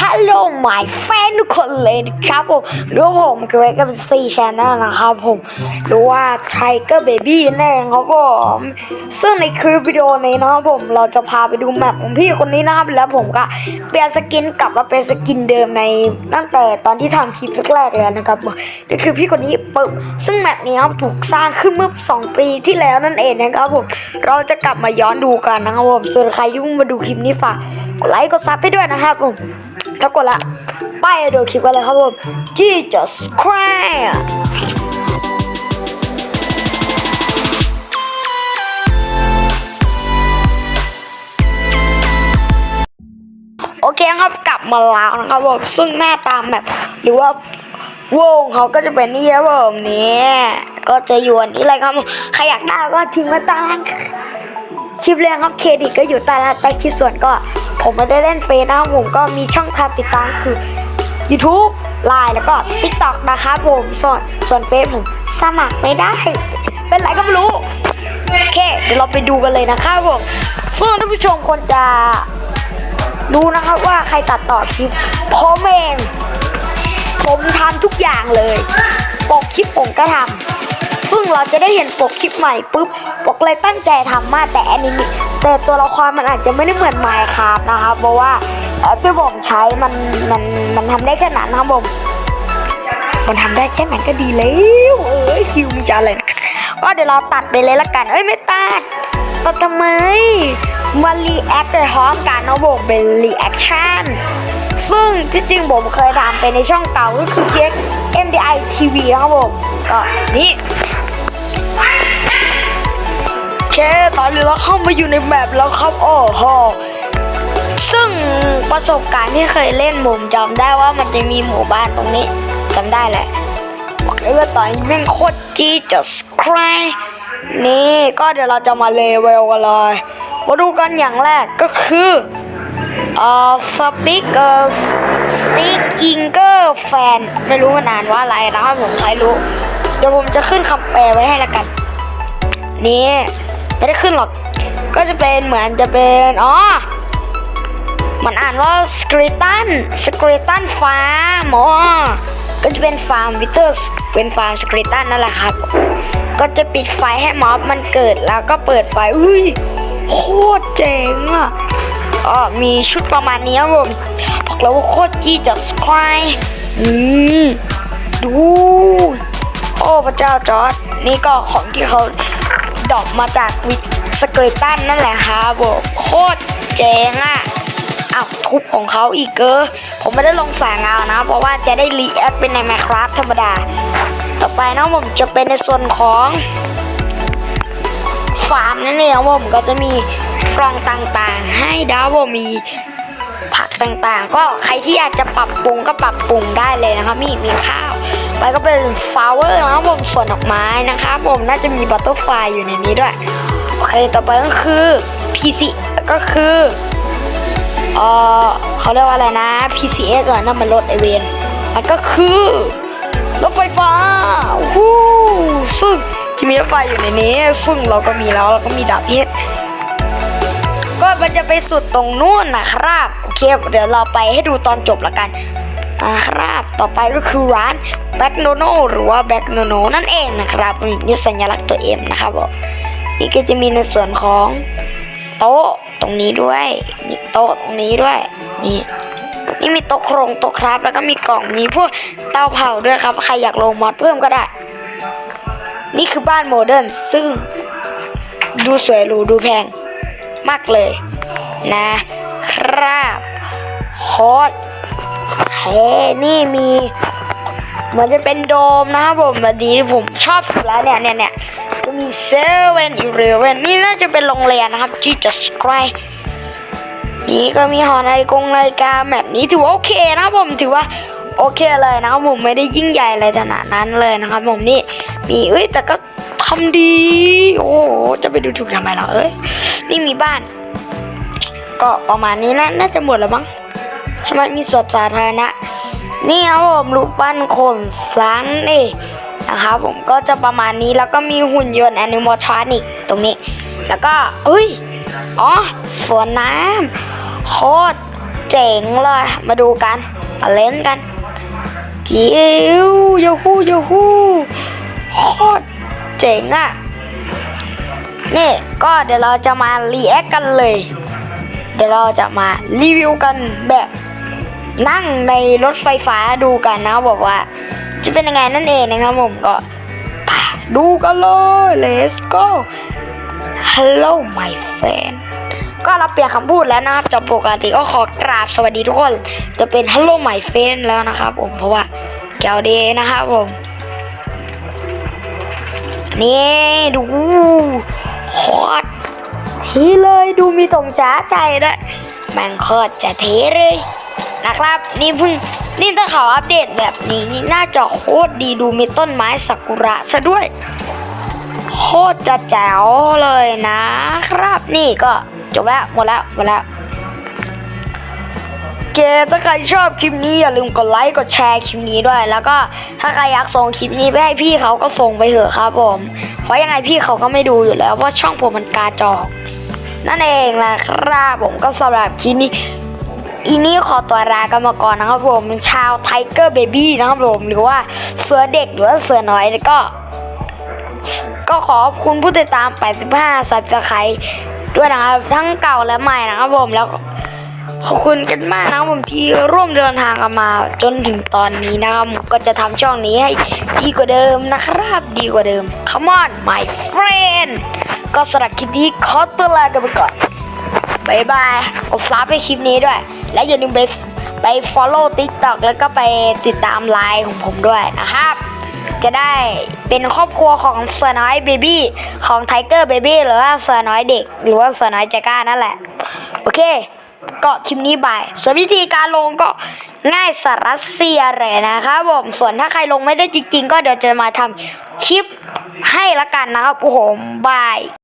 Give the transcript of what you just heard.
ฮัลโหล my friend ทุกคนเลยนะครับผมหรือว่าผมเกรกับซีชแนลนะครับผมหรือว่า Tiger Baby นั่นเองครับผมซึ่งในคลิปวิดีโอนี้นะครับผมเราจะพาไปดูแมปของพี่คนนี้นะครับแล้วผมก็เปลี่ยนสกินกลับมาเป็นสกินเดิมในตั้งแต่ตอนที่ทำคลิปแรกๆเลยนะครับก็คือพี่คนนี้ปึ๊บซึ่งแมปนี้ครับถูกสร้างขึ้นเมื่อ 2 ปีที่แล้วนั่นเองนะครับผมเราจะกลับมาย้อนดูกันนะครับผมส่วนใครที่เพิ่งมาดูคลิปนี้ฝาก กดไลค์กดซับให้ด้วยนะครับผมถ้ากดละไปดูคลิปกันเลยครับผม Jesus Christ โอเคครับกลับมาแล้วนะครับผมซึ่งหน้าตามแบบ หรือว่าวงเขาก็จะเป็นนี่ครับผมนี่ก็จะอยู่อันนี้เลยครับใครอยากได้ก็ทิ้งไว้ใต้ล่างคลิปเรียงครับเครดิตก็อยู่ใต้ล่างใต้คลิปส่วนก็ ผมไม่ได้เล่นเฟซนะครับผมก็มีช่องทางติดตามคือ YouTube ไลน์แล้วก็ TikTok นะครับผมส่วนส่วนเฟซผมสมัครไม่ได้ เป็นไรก็ไม่รู้ โอเค เดี๋ยวเราไปดูกันเลยนะครับผมเพื่อท่านผู้ชมคนจะรู้นะครับว่าใครตัดต่อคลิปผมเอง ผมทำทุกอย่างเลย ปกคลิปผมก็ทำ จะได้เห็นปกคลิปใหม่ปุ๊บปกเลยตั้งใจทำมากแต่แอนิเมตแต่ตัวละครมันอาจจะไม่ได้เหมือนไมค์ครับนะครับเพราะว่าแอปที่ผมใช้มันมันมันทำได้แค่นั้นนะครับผมมันทำได้แค่นั้นก็ดีแล้วเอ้ยคิวมันจะอะไรนะก็เดี๋ยวเราตัดไปเลยละกันเอ้ยไม่ตัดตัดทำไมมารีแอคไปพร้อมกันนะผมเป็นรีแอคชั่นซึ่งที่จริงผมเคยทำไปในช่องเก่าก็คือเพียง MDI TV นะครับผมก็นี่ เค ตอนนี้เราเข้ามาอยู่ในแมปแล้วครับโอ้โหซึ่งประสบการณ์ที่เคยเล่นผมจำได้ว่ามันจะมีหมู่บ้านตรงนี้จำได้แหละบอกเลยว่าตอนนี้แม่งโคตรจีจะสครายนี่ก็เดี๋ยวเราจะมาเลเวลกันเลยมาดูกันอย่างแรกก็คือเอ่อสปิกเกอร์สติกอิงเกอร์แฟนไม่รู้มันานว่าอะไรนะครับผมใครรู้ เดี๋ยวผมจะขึ้นคำแปลไว้ให้ละกัน นี่ ไม่ได้ขึ้นหรอก ก็จะเป็นเหมือนจะเป็น อ๋อ มันอ่านว่าสกริตันสกริตันฟาร์มอ๋อก็จะเป็นฟาร์มวิเตอร์เป็นฟาร์มสกริตันนั่นแหละครับ ก็จะปิดไฟให้ม็อบมันเกิดแล้วก็เปิดไฟ อุ้ย โคตรเจ๋งอะอ๋อมีชุดประมาณนี้ครับผมบอกแล้วว่าโคตรจี้จะสควายนี่ดู โอ้พระเจ้าจอร์ดนี่ก็ของที่เขา ดอกมาจากวิสเกรตันนั่นแหละครับผมโคตรเจ๋งอะอ้าวทุบของเขาอีกเกอผมไม่ได้ลงสางเอานะ เพราะว่าจะได้รีแอคเป็นใน Minecraft ธรรมดา ต่อไปนะผมจะเป็นในส่วนของฟาร์มนั่นเองครับผมก็จะมีกล่องต่างๆ ให้ดาวผมมีผักต่างๆ ก็ใครที่อยากจะปรับปรุงก็ปรับปรุงได้เลยนะครับมีมีข้าว ไปก็เป็นฟลาวเวอร์นะครับผมส่วนดอกไม้นะครับผมน่าจะมีบัตเตอร์ไฟอยู่ในนี้ด้วย โอเค ต่อไปก็คือ PC ก็คือเออเขาเรียกว่าอะไรนะ PCX ก่อนนั่นมันรถไอเวนแล้วก็คือรถไฟฟ้าวู้ซึ่งจะมีรถไฟอยู่ในนี้ ซึ่งเราก็มีแล้วเราก็มีดาบเพชรก็มันจะไปสุดตรงนู่นนะครับ โอเค เดี๋ยวเราไปให้ดูตอนจบละกัน ครับต่อไปก็คือร้าน b a c k n o n o หรือว่า b a c k n o n o นั่นเองนะครับนี่สัญลักษณ์ตัว M นะครับผมนี่ก็จะมีในส่วนของโต๊ะตรงนี้ด้วยมีโต๊ะตรงนี้ด้วยนี่นี่มีโต๊ะโครงโต๊ะครับ แล้วก็มีกล่องมีพวกเตาเผาด้วยครับ ใครอยากลงมอดเพิ่มก็ได้ นี่คือบ้านโมเดิร์นซึ่งดูสวยหรูดูแพงมากเลย นะครับโคตรเฮ้ นี่มีเหมือนจะเป็นโดมนะครับผมแบบนี้ผมชอบสุดแล้วเนี่ยเนี่ยเนี่ยก็มีเซเว่นอีเลเว่นนี่น่าจะเป็นโรงเรียนนะครับที่จะสกายนี่ก็มีหอนาฬิกานาฬิกาแบบนี้ถือว่าโอเคนะครับผมถือว่าโอเคเลยนะครับผมไม่ได้ยิ่งใหญ่อะไรขนาดนั้นเลยนะครับผมนี่มีเอ้ยแต่ก็ทำดี โอ้จะไปดูถูกทำไมล่ะเอ้ยนี่มีบ้าน ก็ประมาณนี้นะน่าจะหมดแล้วมั้ง ใช่ไหมมีสวนสาธารณะนี่ครับผมรูปปั้นโคนสังนี่นะครับผมก็จะประมาณนี้แล้วก็มีหุ่นยนต์แอนิมอทรอนิกตรงนี้ แล้วก็เอ้ยอ๋อสวนน้ำโคตรเจ๋งเลย มาดูกันมาเล่นกันจิ๋วยูฮูยูฮูโคตรเจ๋งอะนี่ก็เดี๋ยวเราจะมารีแอคกันเลย เดี๋ยวเราจะมารีวิวกันแบบ นั่งในรถไฟฟ้าดูกันนะบอกว่า จะเป็นยังไงนั่นเองนะครับผมก็ดูกันเลย let's go hello my friend ก็เราเปลี่ยนคำพูดแล้วนะครับจากปกติก็ขอกราบสวัสดีทุกคน จะเป็น hello my friend แล้วนะครับผมเพราะว่าแกวเดนะครับผมนี่ดูโคตรเท่เลยดูมีตรงจ้าใจด้วยแม่งโคตรจะเทเลย นะครับ นี่เพิ่งนี่ถ้าเขาอัปเดตแบบนี้นี่น่าจะโคตรดีดูมีต้นไม้สักุระซะด้วยโคตรจะแจ๋วเลยนะครับ นี่ก็จบแล้วหมดแล้วหมดแล้วเกถ้าใครชอบคลิปนี้อย่าลืมกดไลค์กดแชร์คลิปนี้ด้วย แล้วก็ถ้าใครอยากส่งคลิปนี้ไปให้พี่เขาก็ส่งไปเถอะครับผม เพราะยังไงพี่เขาก็ไม่ดูอยู่แล้วเพราะช่องผมมันกาจอก นั่นเองนะครับผมก็สำหรับคลิปนี้ อีนี้ขอตัวลากันมาก่อนนะครับผมชาวไทเกอร์เบบี้นะครับผมหรือว่าเสือเด็กหรือว่าเสือน้อยแล้วก็ ก็ขอบคุณผู้ติดตาม 85สับสไครด้วยนะครับ ทั้งเก่าและใหม่นะครับผมแล้วขอบคุณกันมากนะครับผมที่ร่วมเดินทางกันมาจนถึงตอนนี้นะครับก็จะทำช่องนี้ให้ดีกว่าเดิมนะครับ ดีกว่าเดิม Come on my friend ก็สำหรับคลิปนี้ขอตัวลากันไปก่อน บายบายกดซับให้คลิปนี้ด้วย และอย่าลืมไปไป follow TikTok แล้วก็ไปติดตามไลน์ของผมด้วยนะครับ จะได้เป็นครอบครัวของเสือน้อยเบบี้ของไทเกอร์เบบี้หรือว่าเสือน้อยเด็ก หรือว่าเสือน้อยใจก้านั่นแหละ โอเค ก็คลิปนี้บายส่วนวิธีการลงก็ง่ายสารัสเซียเลยนะครับผมส่วนถ้าใครลงไม่ได้จริง ๆ ก็เดี๋ยวจะมาทำคลิปให้ละกันนะครับโอ้โหบาย